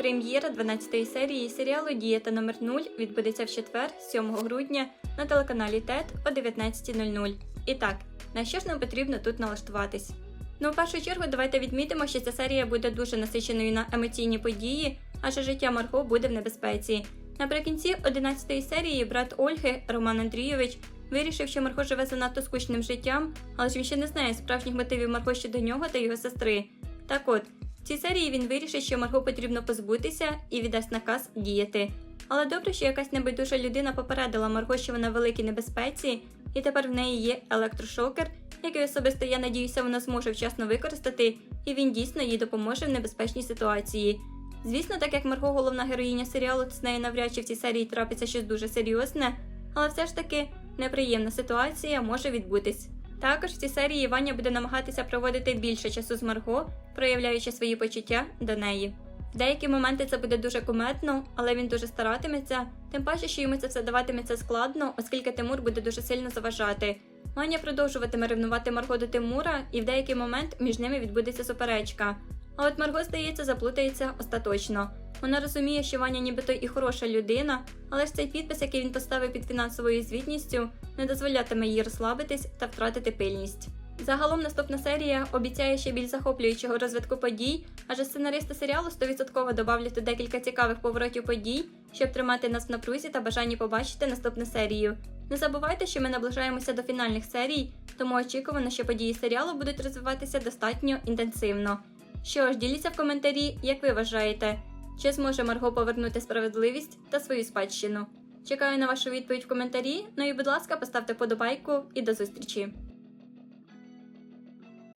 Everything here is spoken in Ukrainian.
Прем'єра 12-ї серії серіалу Дієта номер 0 відбудеться в четвер, 7 грудня, на телеканалі ТЕТ о 19.00. І так, на що ж нам потрібно тут налаштуватись? Ну, в першу чергу, давайте відмітимо, що ця серія буде дуже насиченою на емоційні події, адже життя Марго буде в небезпеці. Наприкінці 11-ї серії брат Ольги, Роман Андрійович, вирішив, що Марго живе занадто скучним життям, але ж він ще не знає справжніх мотивів Марго щодо нього та його сестри. Так от, в цій серії він вирішить, що Марго потрібно позбутися і віддасть наказ діяти. Але добре, що якась небайдужа людина попередила Марго, що вона в великій небезпеці, і тепер в неї є електрошокер, який особисто я надіюся, вона зможе вчасно використати, і він дійсно їй допоможе в небезпечній ситуації. Звісно, так як Марго головна героїня серіалу, то з нею навряд чи в цій серії трапиться щось дуже серйозне, але все ж таки неприємна ситуація може відбутись. Також в цій серії Ваня буде намагатися проводити більше часу з Марго, проявляючи свої почуття до неї. В деякі моменти це буде дуже куметно, але він дуже старатиметься, тим паче, що йому це все даватиметься складно, оскільки Тимур буде дуже сильно заважати. Ваня продовжуватиме ревнувати Марго до Тимура, і в деякий момент між ними відбудеться суперечка. А от Марго, здається, заплутається остаточно. Вона розуміє, що Ваня нібито і хороша людина, але ж цей підпис, який він поставив під фінансовою звітністю, не дозволятиме їй розслабитись та втратити пильність. Загалом наступна серія обіцяє ще більш захоплюючого розвитку подій, адже сценаристи серіалу 100% добавлять декілька цікавих поворотів подій, щоб тримати нас в напрузі та бажанні побачити наступну серію. Не забувайте, що ми наближаємося до фінальних серій, тому очікувано, що події серіалу будуть розвиватися достатньо інтенсивно. Що ж, діліться в коментарі, як ви вважаєте, чи зможе Марго повернути справедливість та свою спадщину. Чекаю на вашу відповідь в коментарі. Ну і будь ласка, поставте подобайку і до зустрічі!